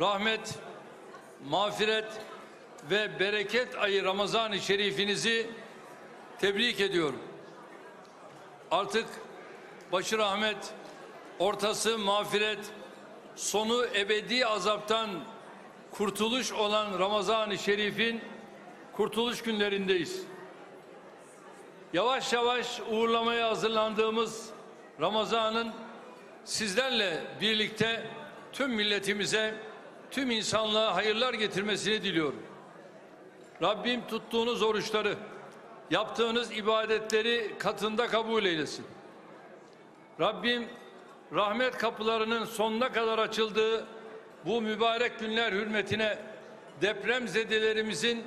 rahmet, mağfiret ve bereket ayı Ramazan-ı Şerifinizi tebrik ediyorum. Artık başı rahmet, ortası mağfiret, sonu ebedi azaptan kurtuluş olan Ramazan-ı Şerif'in kurtuluş günlerindeyiz. Yavaş yavaş uğurlamaya hazırlandığımız Ramazan'ın sizlerle birlikte tüm milletimize, tüm insanlığa hayırlar getirmesini diliyorum. Rabbim tuttuğunuz oruçları, yaptığınız ibadetleri katında kabul eylesin. Rabbim rahmet kapılarının sonuna kadar açıldığı bu mübarek günler hürmetine depremzedelerimizin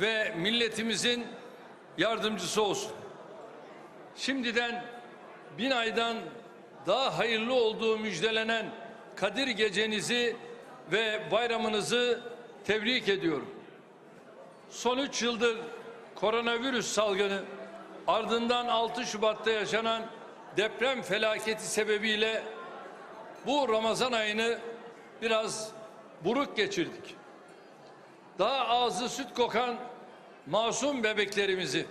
ve milletimizin yardımcısı olsun. Şimdiden bin aydan daha hayırlı olduğu müjdelenen Kadir gecenizi ve bayramınızı tebrik ediyorum. Son üç yıldır koronavirüs salgını ardından 6 Şubat'ta yaşanan deprem felaketi sebebiyle bu Ramazan ayını biraz buruk geçirdik. Daha ağzı süt kokan masum bebeklerimizi,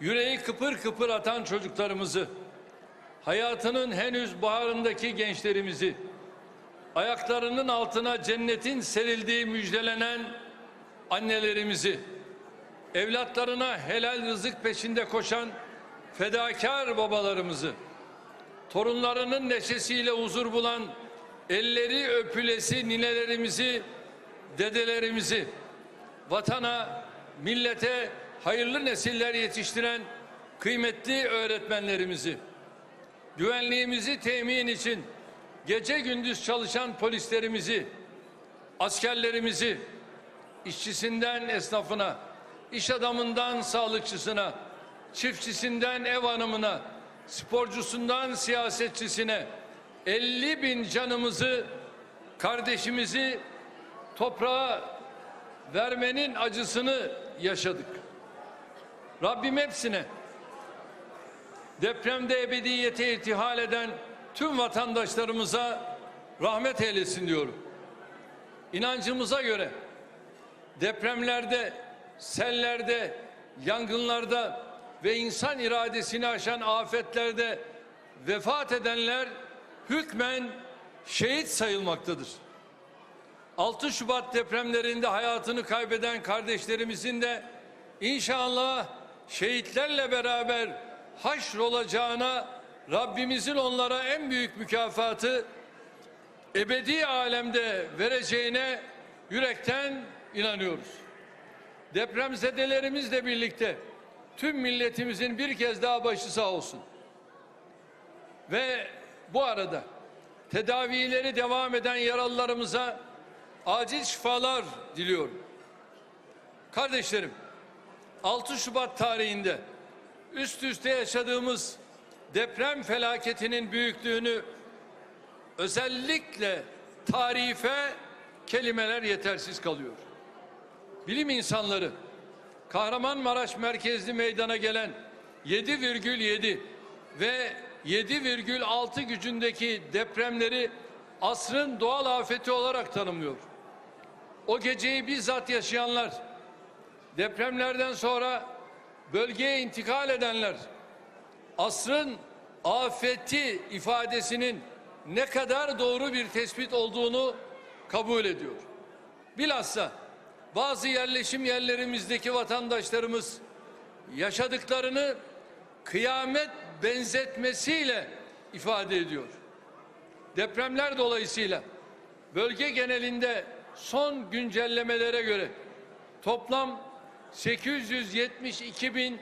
yüreği kıpır kıpır atan çocuklarımızı, hayatının henüz baharındaki gençlerimizi, ayaklarının altına cennetin serildiği müjdelenen annelerimizi, evlatlarına helal rızık peşinde koşan fedakar babalarımızı, torunlarının neşesiyle huzur bulan elleri öpülesi ninelerimizi, dedelerimizi, vatana, millete hayırlı nesiller yetiştiren kıymetli öğretmenlerimizi, güvenliğimizi temin için gece gündüz çalışan polislerimizi, askerlerimizi, işçisinden esnafına, iş adamından sağlıkçısına, çiftçisinden ev hanımına, sporcusundan siyasetçisine 50 bin canımızı, kardeşimizi toprağa vermenin acısını yaşadık. Rabbim hepsine depremde ebediyete irtihal eden tüm vatandaşlarımıza rahmet eylesin diyorum. İnancımıza göre depremlerde, sellerde, yangınlarda ve insan iradesini aşan afetlerde vefat edenler hükmen şehit sayılmaktadır. 6 Şubat depremlerinde hayatını kaybeden kardeşlerimizin de inşallah şehitlerle beraber haşr olacağına Rabbimizin onlara en büyük mükafatı ebedi alemde vereceğine yürekten inanıyoruz. Depremzedelerimizle birlikte tüm milletimizin bir kez daha başı sağ olsun. Ve bu arada tedavileri devam eden yaralılarımıza acil şifalar diliyorum. Kardeşlerim, 6 Şubat tarihinde üst üste yaşadığımız deprem felaketinin büyüklüğünü özellikle tarife kelimeler yetersiz kalıyor. Bilim insanları Kahramanmaraş merkezli meydana gelen 7,7 ve 7,6 gücündeki depremleri asrın doğal afeti olarak tanımlıyor. O geceyi bizzat yaşayanlar, depremlerden sonra bölgeye intikal edenler, asrın afeti ifadesinin ne kadar doğru bir tespit olduğunu kabul ediyor. Bilhassa bazı yerleşim yerlerimizdeki vatandaşlarımız yaşadıklarını kıyamet benzetmesiyle ifade ediyor. Depremler dolayısıyla bölge genelinde son güncellemelere göre toplam 872 bin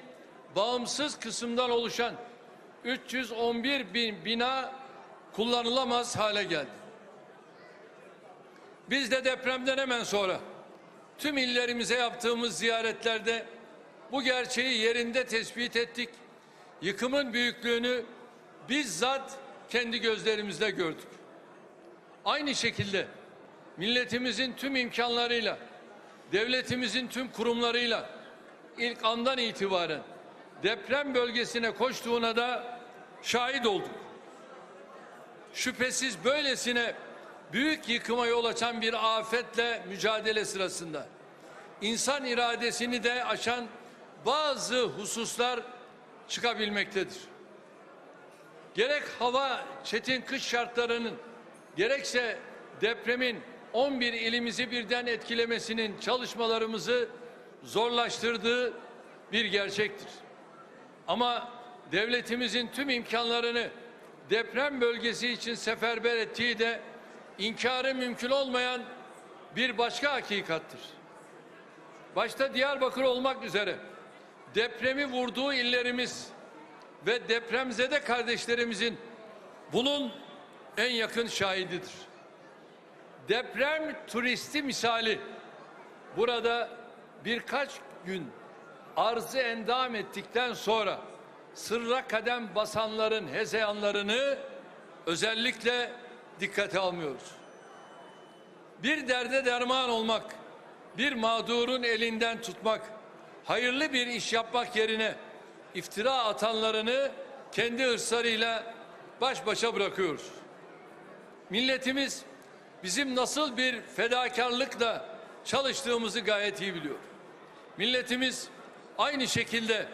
bağımsız kısımdan oluşan 311 bin bina kullanılamaz hale geldi. Biz de depremden hemen sonra tüm illerimize yaptığımız ziyaretlerde bu gerçeği yerinde tespit ettik. Yıkımın büyüklüğünü bizzat kendi gözlerimizle gördük. Aynı şekilde milletimizin tüm imkanlarıyla, devletimizin tüm kurumlarıyla ilk andan itibaren deprem bölgesine koştuğuna da şahit olduk. Şüphesiz böylesine büyük yıkıma yol açan bir afetle mücadele sırasında insan iradesini de aşan bazı hususlar çıkabilmektedir. Gerek hava çetin kış şartlarının gerekse depremin 11 ilimizi birden etkilemesinin çalışmalarımızı zorlaştırdığı bir gerçektir. Ama devletimizin tüm imkanlarını deprem bölgesi için seferber ettiği de inkarı mümkün olmayan bir başka hakikattır. Başta Diyarbakır olmak üzere depremi vurduğu illerimiz ve depremzede kardeşlerimizin bunun en yakın şahididir. Deprem turisti misali burada birkaç gün arzı endam ettikten sonra sırra kadem basanların hezeyanlarını özellikle dikkate almıyoruz. Bir derde derman olmak, bir mağdurun elinden tutmak, hayırlı bir iş yapmak yerine iftira atanlarını kendi hırslarıyla baş başa bırakıyoruz. Milletimiz bizim nasıl bir fedakarlıkla çalıştığımızı gayet iyi biliyor. Milletimiz aynı şekilde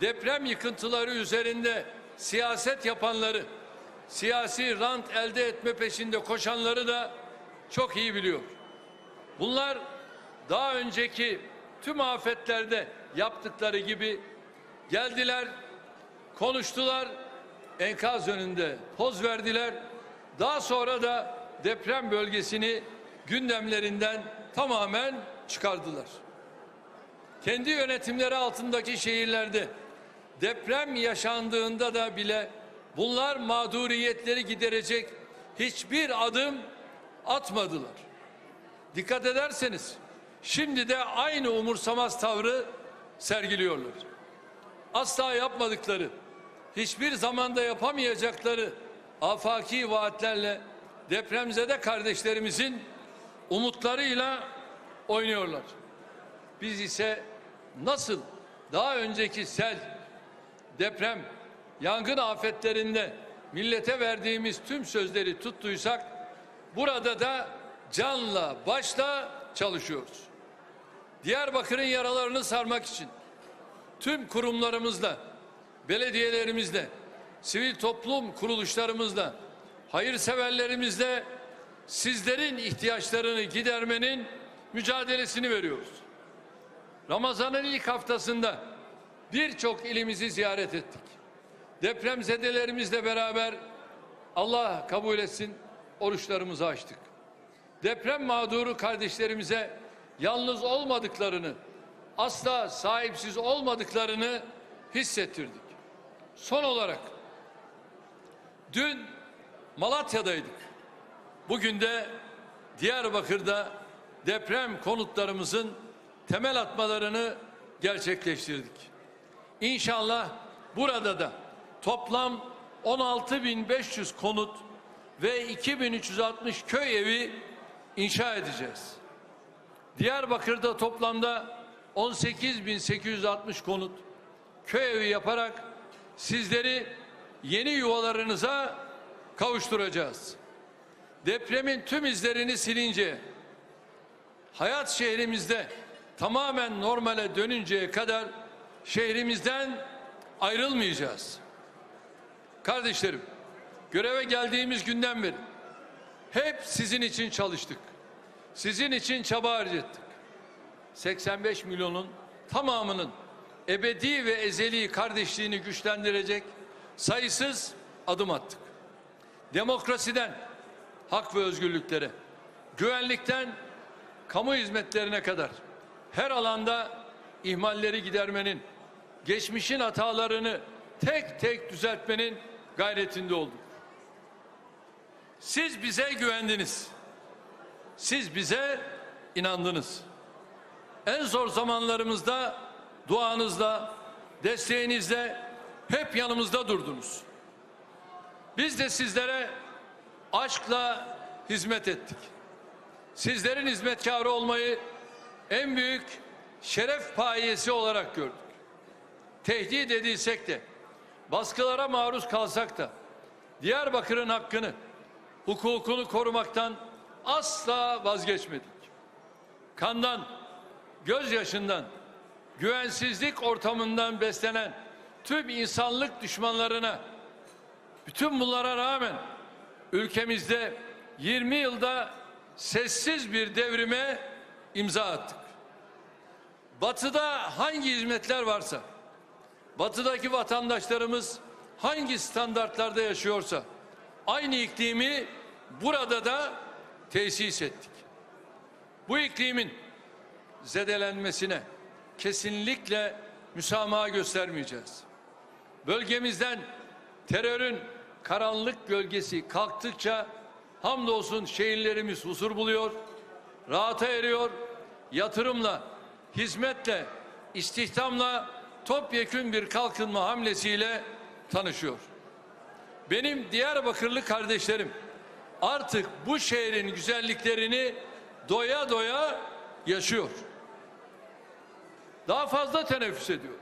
deprem yıkıntıları üzerinde siyaset yapanları, siyasi rant elde etme peşinde koşanları da çok iyi biliyor. Bunlar daha önceki tüm afetlerde yaptıkları gibi geldiler, konuştular, enkaz önünde poz verdiler. Daha sonra da deprem bölgesini gündemlerinden tamamen çıkardılar. Kendi yönetimleri altındaki şehirlerde deprem yaşandığında da bile bunlar mağduriyetleri giderecek hiçbir adım atmadılar. Dikkat ederseniz şimdi de aynı umursamaz tavrı sergiliyorlar. Asla yapmadıkları, hiçbir zamanda yapamayacakları afaki vaatlerle depremzede kardeşlerimizin umutlarıyla oynuyorlar. Biz ise nasıl daha önceki sel, deprem, yangın afetlerinde millete verdiğimiz tüm sözleri tuttuysak burada da canla başla çalışıyoruz. Diyarbakır'ın yaralarını sarmak için tüm kurumlarımızla, belediyelerimizle, sivil toplum kuruluşlarımızla, hayırseverlerimizle sizlerin ihtiyaçlarını gidermenin mücadelesini veriyoruz. Ramazan'ın ilk haftasında birçok ilimizi ziyaret ettik. Depremzedelerimizle beraber Allah kabul etsin oruçlarımızı açtık. Deprem mağduru kardeşlerimize yalnız olmadıklarını, asla sahipsiz olmadıklarını hissettirdik. Son olarak dün Malatya'daydık. Bugün de Diyarbakır'da deprem konutlarımızın temel atmalarını gerçekleştirdik. İnşallah burada da toplam 16.500 konut ve 2360 köy evi inşa edeceğiz. Diyarbakır'da toplamda 18.860 konut köy evi yaparak sizleri yeni yuvalarınıza kavuşturacağız. Depremin tüm izlerini silince hayat şehrimizde tamamen normale dönünceye kadar şehrimizden ayrılmayacağız. Kardeşlerim, göreve geldiğimiz günden beri hep sizin için çalıştık. Sizin için çaba harcettik. 85 milyonun tamamının ebedi ve ezeli kardeşliğini güçlendirecek sayısız adım attık. Demokrasiden hak ve özgürlüklere, güvenlikten kamu hizmetlerine kadar her alanda ihmalleri gidermenin, geçmişin hatalarını tek tek düzeltmenin gayretinde olduk. Siz bize güvendiniz. Siz bize inandınız. En zor zamanlarımızda duanızla, desteğinizle hep yanımızda durdunuz. Biz de sizlere aşkla hizmet ettik. Sizlerin hizmetkarı olmayı en büyük şeref payesi olarak gördük. Tehdit edilsek de, baskılara maruz kalsak da Diyarbakır'ın hakkını, hukukunu korumaktan asla vazgeçmedik. Kandan, gözyaşından, güvensizlik ortamından beslenen tüm insanlık düşmanlarına bütün bunlara rağmen ülkemizde 20 yılda sessiz bir devrime imza attık. Batıda hangi hizmetler varsa, batıdaki vatandaşlarımız hangi standartlarda yaşıyorsa aynı iklimi burada da tesis ettik. Bu iklimin zedelenmesine kesinlikle müsamaha göstermeyeceğiz. Bölgemizden terörün karanlık gölgesi kalktıkça hamdolsun şehirlerimiz huzur buluyor, rahata eriyor, yatırımla, hizmetle, istihdamla topyekün bir kalkınma hamlesiyle tanışıyor. Benim Diyarbakırlı kardeşlerim artık bu şehrin güzelliklerini doya doya yaşıyor. Daha fazla teneffüs ediyor.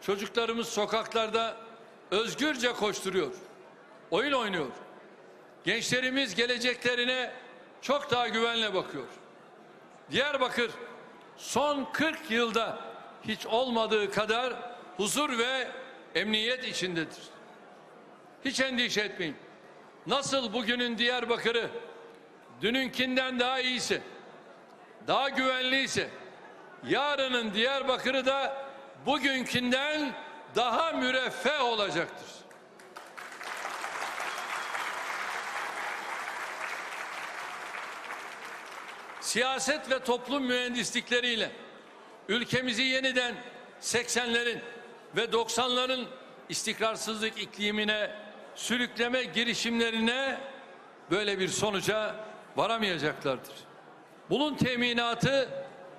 Çocuklarımız sokaklarda özgürce koşturuyor. Oyun oynuyor. Gençlerimiz geleceklerine çok daha güvenle bakıyor. Diyarbakır son 40 yılda hiç olmadığı kadar huzur ve emniyet içindedir. Hiç endişe etmeyin. Nasıl bugünün Diyarbakır'ı dününkinden daha iyiyse, daha güvenliyse, yarının Diyarbakır'ı da bugünkünden daha müreffeh olacaktır. Siyaset ve toplum mühendislikleriyle ülkemizi yeniden 80'lerin ve 90'ların istikrarsızlık iklimine sürükleme girişimlerine böyle bir sonuca varamayacaklardır. Bunun teminatı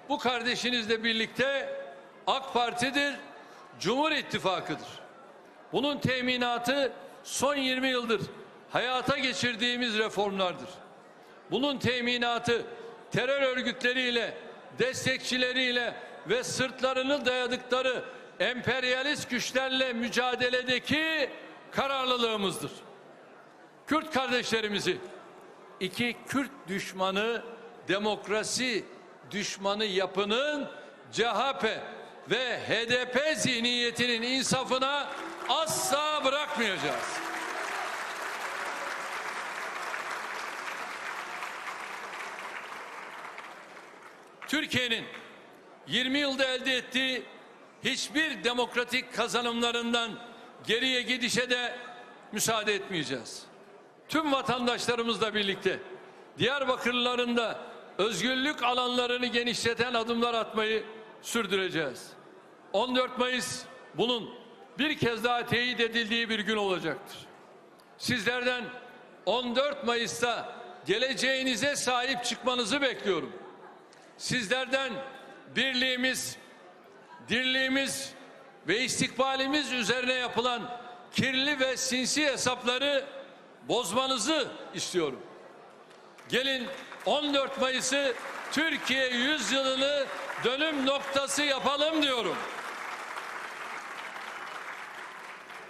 bu kardeşinizle birlikte AK Parti'dir, Cumhur İttifakı'dır. Bunun teminatı son 20 yıldır hayata geçirdiğimiz reformlardır. Bunun teminatı terör örgütleriyle, destekçileriyle ve sırtlarını dayadıkları emperyalist güçlerle mücadeledeki kararlılığımızdır. Kürt kardeşlerimizi iki Kürt düşmanı, demokrasi düşmanı yapının CHP ve HDP zihniyetinin insafına asla bırakmayacağız. Türkiye'nin 20 yılda elde ettiği hiçbir demokratik kazanımlarından geriye gidişe de müsaade etmeyeceğiz. Tüm vatandaşlarımızla birlikte Diyarbakırlıların da özgürlük alanlarını genişleten adımlar atmayı sürdüreceğiz. 14 Mayıs bunun bir kez daha teyit edildiği bir gün olacaktır. Sizlerden 14 Mayıs'ta geleceğinize sahip çıkmanızı bekliyorum. Sizlerden birliğimiz, dirliğimiz ve istikbalimiz üzerine yapılan kirli ve sinsi hesapları bozmanızı istiyorum. Gelin 14 Mayıs'ı Türkiye yüzyılını dönüm noktası yapalım diyorum.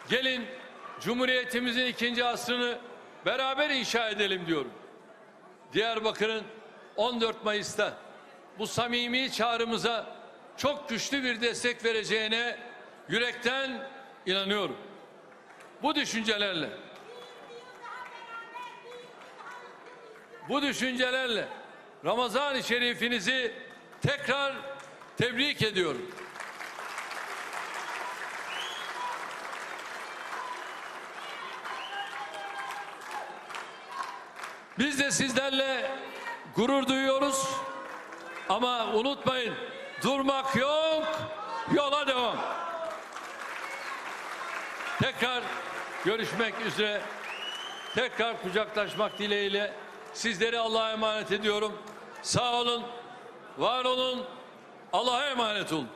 Gelin Cumhuriyetimizin ikinci asrını beraber inşa edelim diyorum. Diyarbakır'ın 14 Mayıs'ta bu samimi çağrımıza çok güçlü bir destek vereceğine yürekten inanıyorum. Bu düşüncelerle bu düşüncelerle Ramazan-ı Şerifinizi tekrar tebrik ediyorum. Biz de sizlerle gurur duyuyoruz. Ama unutmayın durmak yok, yola devam. Tekrar görüşmek üzere. Tekrar kucaklaşmak dileğiyle sizleri Allah'a emanet ediyorum. Sağ olun, var olun, Allah'a emanet olun.